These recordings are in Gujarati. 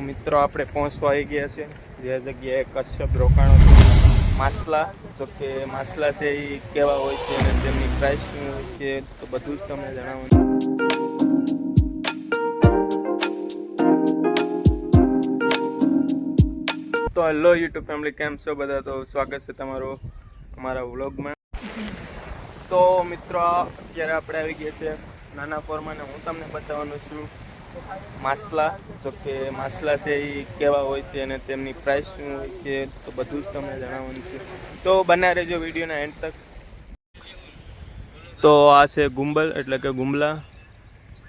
મિત્રો આપણે પહોંચવા આવી ગયા છે જે જગ્યાએ કશ્યપ રોકાણો માછલા તો કે માછલા છે એ કેવા હોય છે અને તેમની પ્રાઇસ શું હોય છે તો બધું જ તમને જણાવવાનું તો હેલો યુટ્યુબ ફેમિલી કેમ છો બધા? તો સ્વાગત છે તમારું અમારા વ્લોગમાં તો મિત્રો, અત્યારે આપણે આવી ગયા છે નાના ફોરમાં હું તમને બતાવવાનું છું. માછલા, તો કે માછલા છે એ કેવા હોય છે અને તેમની પ્રાઇસ શું હોય છે, તો બધું જ તમને જણાવવાનું છે. તો બના રહેજો વિડીયોના એન્ડ તક. તો આ છે ગુંબલ, એટલે કે ગુંબલા.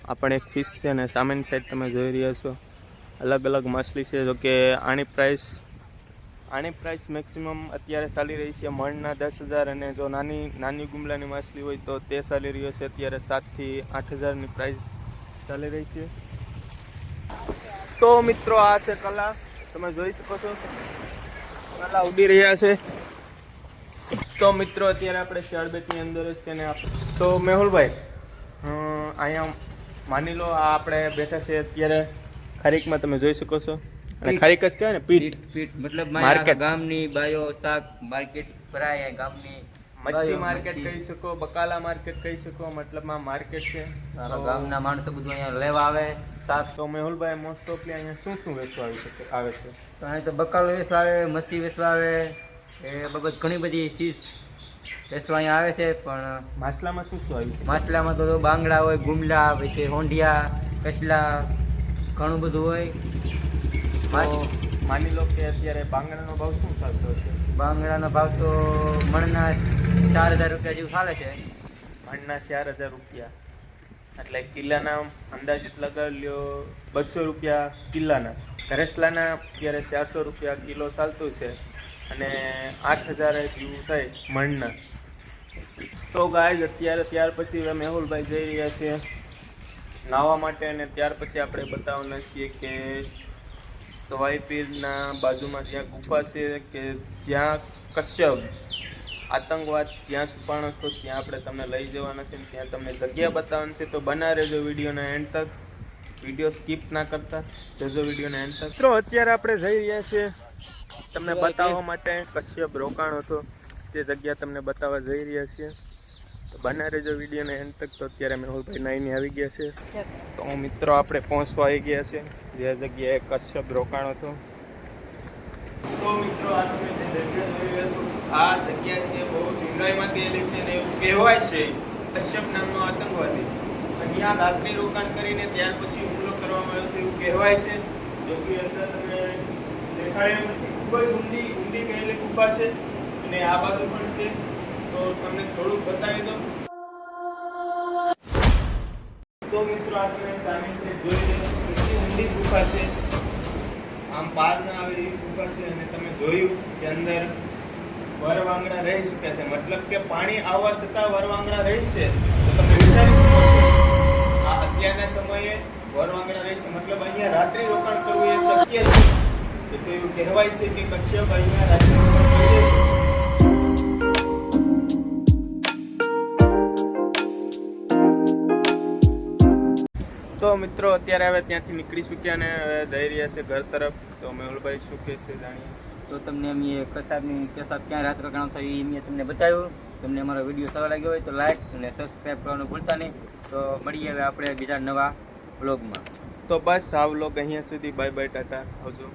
આ પણ એક ફિશ છે અને સામેની સાઈડ તમે જોઈ રહ્યા છો. અલગ અલગ માછલી છે, જો કે આની પ્રાઇસ આની પ્રાઇસ મેક્સિમમ અત્યારે ચાલી રહી છે મણના દસ હજાર અને જો નાની નાની ગુમલાની માછલી હોય તો તે ચાલી રહ્યો છે અત્યારે સાતથી આઠ હજારની પ્રાઇસ ચાલી રહી છે. તો મિત્રો આ છે કલા. તમે જોઈ શકો છો. કલા ઉડી રહ્યા છે. તો મિત્રો અત્યારે આપણે શાળબેટની અંદર જ છે ને તો મેહુલભાઈ અહીંયા માની લો આ આપણે બેઠા છે અત્યારે ખારીકમાં તમે જોઈ શકો છો. અને ખારીક જ કહેવાય ને પીઠ. પીઠ મતલબ માર્કેટ. ગામની બાયો શાક માર્કેટ ભરાય ગામની મચ્છી માર્કેટ કહી શકો બકાલા માર્કેટ કહી શકો મતલબમાં માર્કેટ છે. મારા ગામના માણસો બધું અહીંયા લેવા આવે સાત તો મેહુલભાઈ મોસ્ટ ઓફલી અહીંયા શું શું વેચવા આવી શકે આવે છે? તો અહીં તો બકાલો વેચવા આવે મચ્છી વેચવા આવે એ બાબત ઘણી બધી ચીજ વેચવા અહીંયા આવે છે પણ માછલામાં શું શું આવ્યું માછલામાં તો બાંગડા હોય ગુમલા પછી હોંડિયા કચલા ઘણું બધું હોય. માની લો કે અત્યારે બાંગડાનો ભાવ શું ચાલતો છે બાંગડાનો ભાવ તો મણના ચાર હજાર રૂપિયા જેવું ચાલે છે. મણના ચાર હજાર રૂપિયા. એટલે કિલ્લાના અંદાજિત લગાવી લ્યો બસો રૂપિયા કિલ્લાના. ઘરેસલાના અત્યારે ચારસો રૂપિયા કિલો ચાલતું છે અને આઠ હજાર જેવું થાય મણના. તો ગાય અત્યારે ત્યાર પછી મેહુલભાઈ જઈ રહ્યા છે નાહવા માટે અને ત્યાર પછી આપણે બતાવવાના છીએ કે સવાઈ પીરના બાજુમાં જ્યાં ગુફા છે કે જ્યાં કશ્યપ આતંકવાદ ત્યાં છુપાણો હતો ત્યાં આપણે તમને લઈ જવાના છે ને ત્યાં તમને જગ્યા બતાવવાની છે. તો બના રહેજો વિડીયોના એન્ડ તક. વીડિયો સ્કીપ ના કરતા જોજો વિડીયોના એન્ડ તક. મિત્રો અત્યારે આપણે જઈ રહ્યા છીએ તમને બતાવવા માટે. કશ્યપ રોકાણો હતો તે જગ્યા તમને બતાવવા જઈ રહ્યા છીએ. તો બના રહેજો વિડીયોને એન્ડ તક. તો અત્યારે મેહુલભાઈ નાઈને આવી ગયા છે. તો મિત્રો આપણે પહોંચવા આવી ગયા છે જે જગ્યાએ કશ્યપ રોકાણો હતો. તો મિત્રો આ તમે જે જગ્યા જોઈ રહ્યા છો આ જગ્યા છે, બહુ ચુંગાઈમાં ગયેલી છે ને એવું કહેવાય છે કશ્યપ નામનો આતંકવાદી. અને રાત્રિ રોકાણ કરીને ત્યાર પછી હુમલો કરવામાં આવ્યો એવું કહેવાય છે. જો કે અંદર દેખાડે ખૂબ જ ઊંડી ઊંડી ગયેલી ગુફા છે અને આ બાજુ પણ છે. તો તમને થોડુંક બતાવી દો તો મિત્રો, આ તમે સામે છે જોઈ છો કેટલી ઊંડી ગુફા છે. આમ પાર ના આવે એવી ગુફા છે અને તમે જોયું કે અંદર વરવાંગડા રહી ચૂક્યા છે. મતલબ કે પાણી આવવા છતાં વરવાંગડા રહેશે તો તમે છો, આ અત્યારના સમયે વરવાંગડા રહેશે મતલબ અહીંયા રાત્રિ રોકાણ કરવું એ શક્ય છે. કે એવું કહેવાય છે કે કશ્યપ અહીંયા રાત્રિ રોકાણ તો મિત્રો, અત્યારે હવે ત્યાંથી નીકળી ચૂક્યા ને હવે જઈ રહ્યા છે ઘર તરફ. તો મેહુલભાઈ શું કહેશે જાણીએ? તો તમને અમે કસાબની કસાબ ક્યાં રાત રોકાણો છે? એ મેં તમને બતાવ્યું. તમને અમારો વીડિયો સારો લાગ્યો હોય તો લાઈક અને સબસ્ક્રાઈબ કરવાનું ભૂલતા નહીં. તો મળીએ હવે આપણે બીજા નવા બ્લોગમાં તો બસ આ વ્લોગ અહીંયા સુધી. બાય બાય ટાટા આવજો.